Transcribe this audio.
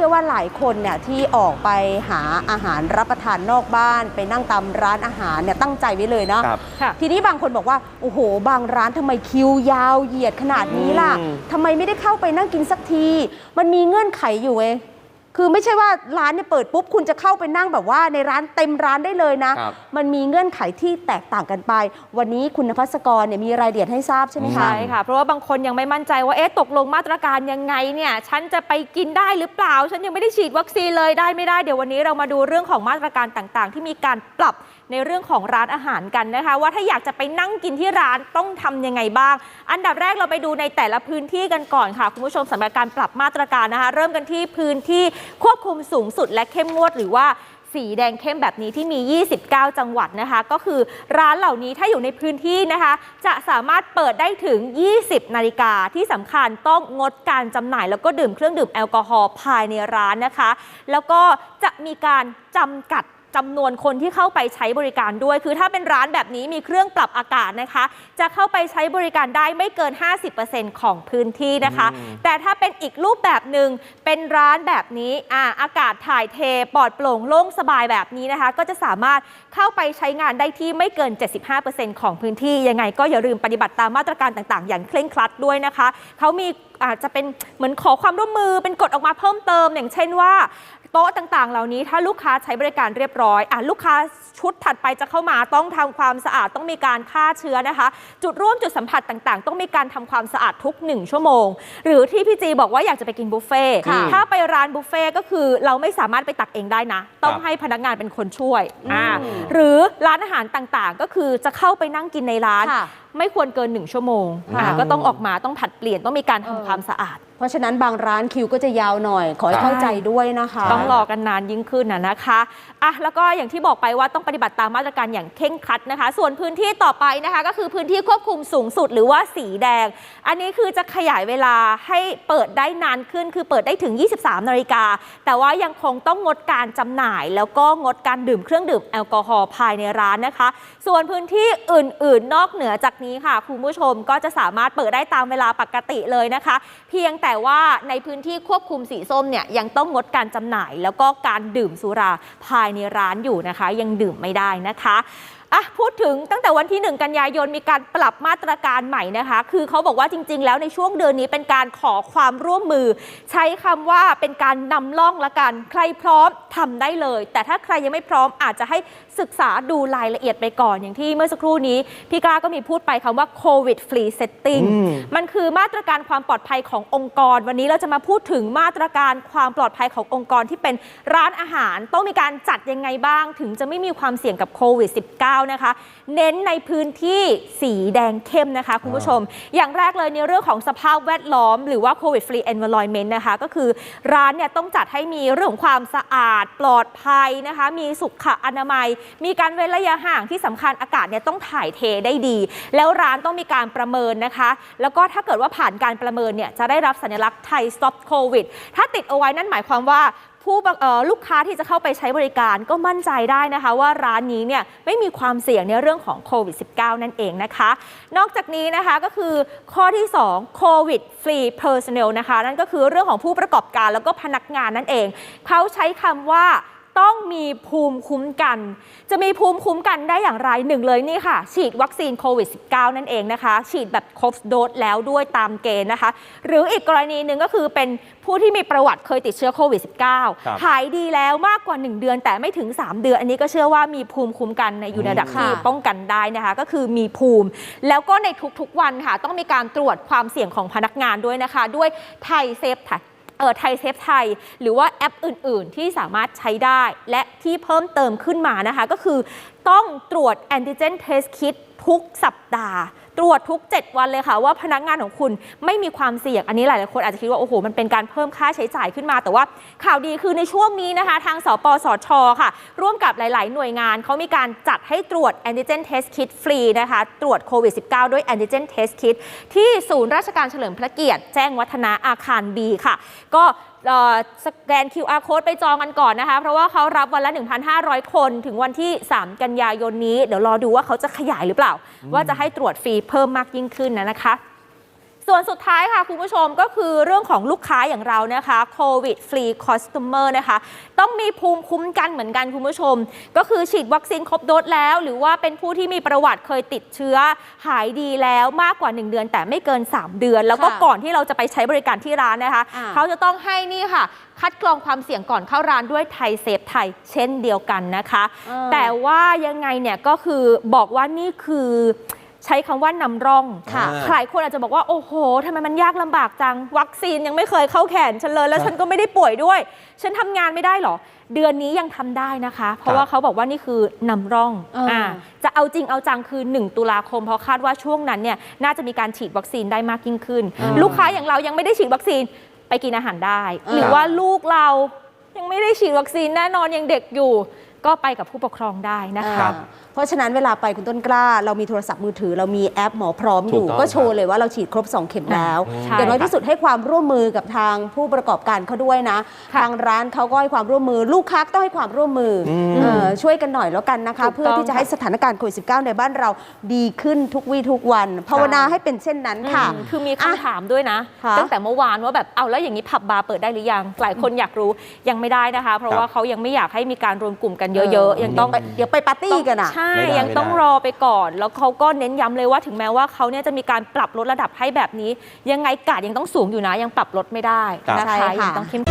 ชื่อว่าหลายคนเนี่ยที่ออกไปหาอาหารรับประทานนอกบ้าน ไปนั่งตามร้านอาหารเนี่ยตั้งใจไว้เลยเนาะครับค่ะทีนี้บางคนบอกว่าโอ้โห บางร้านทำไมคิวยาวเหยียดขนาดนี้ล่ะอืม ทำไมไม่ได้เข้าไปนั่งกินสักที มันมีเงื่อนไขอยู่เอง คือไม่ใช่ว่าร้านเนี่ยเปิดปุ๊บคุณจะเข้าไปนั่งแบบว่าในร้านเต็มร้านได้เลยนะ ครับมันมีเงื่อนไขที่แตกต่างกันไป วันนี้คุณนภัสกรเนี่ยมีรายละเอียดให้ทราบใช่ไหมคะ ใช่ค่ะ เพราะว่าบางคนยังไม่มั่นใจว่าเอ๊ะตกลงมาตรการยังไงเนี่ยฉันจะไปกินได้หรือเปล่า ฉันยังไม่ได้ฉีดวัคซีนเลยได้ไม่ได้เดี๋ยววันนี้เรามาดูเรื่องของมาตรการต่างๆ ที่มีการปรับในเรื่องของร้านอาหารกันนะคะ ว่าถ้าอยากจะไปนั่งกินที่ร้านต้องทำยังไงบ้าง อันดับแรกเราไปดูในแต่ละพื้นที่กันก่อนค่ะ คุณผู้ชมสำหรับการปรับมาตรการนะคะ เริ่มกันที่พื้นที่ควบคุมสูงสุดและเข้มงวดหรือว่าสีแดงเข้มแบบนี้ที่มี 29 จังหวัดนะคะ ก็คือร้านเหล่านี้ถ้าอยู่ในพื้นที่นะคะ จะสามารถเปิดได้ถึง 20 นาฬิกาที่สำคัญต้องงดการจำหน่าย แล้วก็ดื่มเครื่องดื่มแอลกอฮอล์ภายในร้านนะคะ แล้วก็จะมีการจำกัด จำนวนคนที่เข้าไปใช้บริการด้วย คือถ้าเป็นร้านแบบนี้มีเครื่องปรับอากาศนะคะ จะเข้าไปใช้บริการได้ไม่เกิน 50%ของพื้นที่นะคะอืมแต่ถ้าเป็นอีกรูปแบบหนึ่งเป็นร้านแบบนี้อ่าอากาศถ่ายเทปลอดโปร่งโล่งสบายแบบนี้นะคะ ก็จะสามารถเข้าไปใช้งานได้ที่ไม่เกิน 75%ของพื้นที่ยังไง ก็อย่าลืมปฏิบัติตามมาตรการต่าง ๆ อย่างเคร่งครัดด้วยนะคะเขามีอาจจะเป็นเหมือนขอความร่วมมือเป็นกฎออกมาเพิ่มเติม อย่างเช่นว่า โต๊ะต่างๆ เหล่านี้ถ้าลูกค้าใช้บริการเรียบร้อยอะลูกค้า ชุดถัดไปจะเข้ามาต้องทำความสะอาดต้องมีการฆ่าเชื้อนะคะ จุดร่วมจุดสัมผัสต่างๆ ต้องมีการทำความสะอาดทุก 1 ชั่วโมง หรือที่พี่จีบอกว่าอยากจะไปกินบุฟเฟ่ต์ค่ะถ้าไปร้านบุฟเฟ่ต์ก็คือเราไม่สามารถไปตักเองได้นะ ต้องครับให้พนักงานเป็นคนช่วยอ่าอืมหรือร้านอาหารต่างๆ ก็คือจะเข้าไปนั่งกินในร้านค่ะไม่ควรเกิน1ชั่วโมงอ่าค่ะก็ต้องออกมาต้องผัดเปลี่ยนต้องมีการทำเออความสะอาด เพราะฉะนั้นบางร้านคิวก็จะยาวหน่อย ขอให้ครับเข้าใจด้วยนะคะ ต้องรอกันนานยิ่งขึ้นนะนะคะอะแล้วก็อย่างที่บอกไปว่าต้องปปฏิบัติตามมาตรการอย่างเคร่งครัดนะคะ ส่วนพื้นที่ต่อไปนะคะก็คือพื้นที่ควบคุมสูงสุดหรือว่าสีแดง อันนี้คือจะขยายเวลาให้เปิดได้นานขึ้น คือเปิดได้ถึง 23 นาฬิกา แต่ว่ายังคงต้องงดการจำหน่าย แล้วก็งดการดื่มเครื่องดื่มแอลกอฮอล์ภายในร้านนะคะ ส่วนพื้นที่อื่น ๆ นอกเหนือจากนี้ค่ะคุณผู้ชมก็จะสามารถเปิดได้ตามเวลาปกติเลยนะคะ เพียงแต่ว่าในพื้นที่ควบคุมสีส้มเนี่ยยังต้องงดการจำหน่าย แล้วก็การดื่มสุราภายในร้านอยู่นะคะ ยังดื่มไม่ได้นะคะ อะพูดถึงตั้งแต่วันที่ 1 กันยายนมีการปรับมาตรการใหม่นะคะ คือเขาบอกว่าจริง ๆ แล้วในช่วงเดือนนี้เป็นการขอความร่วมมือ ใช้คำว่าเป็นการนำล่องละกันใครพร้อมทำได้เลย แต่ถ้าใครยังไม่พร้อมอาจจะให้ศึกษาดูรายละเอียดไปก่อน อย่างที่เมื่อสักครู่นี้ พี่กล้าก็มีพูดไปคำว่า COVID free setting อืมมันคือมาตรการความปลอดภัยขององค์กร วันนี้เราจะมาพูดถึงมาตรการความปลอดภัยขององค์กรที่เป็นร้านอาหาร ต้องมีการจัดยังไงบ้าง ถึงจะไม่มีความเสี่ยงกับโควิด -19 นะคะ เน้นในพื้นที่สีแดงเข้มนะคะ คุณผู้ชม อย่างแรกเลยในเรื่องของสภาพแวดล้อม หรือว่า COVID free environment นะคะ ก็คือร้านเนี่ยต้องจัดให้มีเรื่องของความสะอาดปลอดภัยนะคะ มีสุขอนามัย มีการเว้นระยะห่างที่สำคัญอากาศเนี่ยต้องถ่ายเทได้ดี แล้วร้านต้องมีการประเมินนะคะ แล้วก็ถ้าเกิดว่าผ่านการประเมินเนี่ยจะได้รับสัญลักษณ์ไทย stop covid ถ้าติดเอาไว้นั่นหมายความว่า ผู้ลูกค้าที่จะเข้าไปใช้บริการก็มั่นใจได้นะคะ ว่าร้านนี้เนี่ยไม่มีความเสี่ยงในเรื่องของโควิด -19 นั่นเองนะคะ นอกจากนี้นะคะก็คือข้อที่2โควิด free personnel นะคะ นั่นก็คือเรื่องของผู้ประกอบการแล้วก็พนักงานนั่นเอง เขาใช้คำว่า ต้องมีภูมิคุ้มกัน จะมีภูมิคุ้มกันได้อย่างไรหนึ่งเลยนี่ค่ะ ฉีดวัคซีนโควิด -19 นั่นเองนะคะ ฉีดแบบครบโดสแล้วด้วยตามเกณฑ์นะคะ หรืออีกกรณีหนึ่งก็คือเป็นผู้ที่มีประวัติเคยติดเชื้อโควิดครับ -19 หายดีแล้วมากกว่า 1 เดือนแต่ไม่ถึง 3 เดือน อันนี้ก็เชื่อว่ามีภูมิคุ้มกันในอยู่ในระดับค่ะที่ป้องกันได้นะคะ ก็คือมีภูมิ แล้วก็ในทุกๆวันค่ะ ต้องมีการตรวจความเสี่ยงของพนักงานด้วยนะคะ ด้วยไทยเซฟไทย เออไทยเซฟไทย หรือว่าแอปอื่น ๆ ที่สามารถใช้ได้ และที่เพิ่มเติมขึ้นมานะคะ ก็คือต้องตรวจแอนติเจนเทสคิดทุกสัปดาห์ ตรวจทุก 7 วันเลยค่ะ ว่าพนักงานของคุณไม่มีความเสี่ยงอันนี้หลายๆคนอาจจะคิดว่าโอ้โหมันเป็นการเพิ่มค่าใช้จ่ายขึ้นมา แต่ว่าข่าวดีคือในช่วงนี้นะคะ ทางสปสชค่ะ ร่วมกับหลาย ๆ หน่วยงานเขามีการจัดให้ตรวจแอนติเจนเทสคิ t ฟรีนะคะ ตรวจโควิด -19 ด้วยแอนติเจนเทสคิ t ที่ศูนย์ราชการเฉลิมพระเกียรติ แจ้งวัฒนะอาคาร B ค่ะ ก็สแกน QR code ไปจองกันก่อนนะคะ เพราะว่าเขารับวันละ 1,500 คนถึงวันที่ 3 กันยายนนี้ เดี๋ยวรอดูว่าเขาจะขยายหรือเปล่า ว่าจะให้ตรวจฟรีเพิ่มมากยิ่งขึ้นนะนะคะ ส่วนสุดท้ายค่ะคุณผู้ชมก็คือเรื่องของลูกค้าอย่างเรานะคะโควิดฟรีคอส t o เมอร์นะคะ ต้องมีภูมิคุ้มกันเหมือนกันคุณผู้ชม ก็คือฉีดวัคซีนครบโดสแล้ว หรือว่าเป็นผู้ที่มีประวัติเคยติดเชื้อหายดีแล้วมากกว่า 1 เดือน แต่ไม่เกิน 3 เดือน แล้วก็ค่ะก่อนที่เราจะไปใช้บริการที่ร้านนะคะอ่าเขาจะต้องให้นี่ค่ะ คัดกรองความเสี่ยงก่อนเข้าร้านด้วยไทยเซฟไทย เช่นเดียวกันนะคะเออแต่ว่ายังไงเนี่ยก็คือบอกว่านี่คือ ใช้คำว่านำร่องค่ะหลายคนอาจจะบอกว่า โอ้โหทำไมมันยากลำบากจัง วัคซีนยังไม่เคยเข้าแขนฉันเลยแล้วครับฉันก็ไม่ได้ป่วยด้วย ฉันทำงานไม่ได้เหรอ เดือนนี้ยังทำได้นะคะ เพราะว่าเขาบอกว่านี่คือนำร่องเอออ่าจะเอาจริงเอาจังคือ 1 ตุลาคม เพราะคาดว่าช่วงนั้นเนี่ยน่าจะมีการฉีดวัคซีนได้มากยิ่งขึ้นเออลูกค้าอย่างเรายังไม่ได้ฉีดวัคซีนไปกินอาหารได้เออหรือว่าลูกเรายังไม่ได้ฉีดวัคซีนแน่นอนยังเด็กอยู่ ก็ไปกับผู้ปกครองได้นะคะอ่าเพราะฉะนั้นเวลาไปคุณต้นกล้า เรามีโทรศัพท์มือถือ เรามีแอปหมอพร้อมอยู่ถูกต้องก็โชว์เลยว่าเราฉีดครบ 2 เข็มแล้วใช่อย่างน้อยที่สุดให้ความร่วมมือกับทางผู้ประกอบการเขาด้วยนะค่ะทางร้านเขาก็ให้ความร่วมมือ ลูกค้าก็ต้องให้ความร่วมมืออมเออช่วยกันหน่อยแล้วกันนะคะถูกต้องเพื่อที่จะให้สถานการณ์โควิด -19 ในบ้านเราดีขึ้นทุกวี่ทุกวันภาวนาให้เป็นเช่นนั้นค่ะอืมคือมีคำถามด้วยนะค่ะตั้งแต่เมื่อวานว่าแบบเอาแล้วอย่างนี้ผับบาร์เปิดได้หรือยังหลายคนอยากรู้ยังไม่ได้นะคะ เพราะครับว่าเขายังไม่อยากให้มีการรวมกลุ่มกันเยอะๆ ยังต้องไปเดี๋ยวไปปาร์ตี้กันอะ ใช่ ไม่ได้ยังต้องไม่ได้ รอไปก่อน แล้วเขาก็เน้นย้ำเลยว่าถึงแม้ว่าเขาเนี่ยจะมีการปรับลดระดับให้แบบนี้ ยังไงกาดยังต้องสูงอยู่นะ ยังปรับลดไม่ได้ครับนะใช่คะค่ะ ยังต้องเข้ม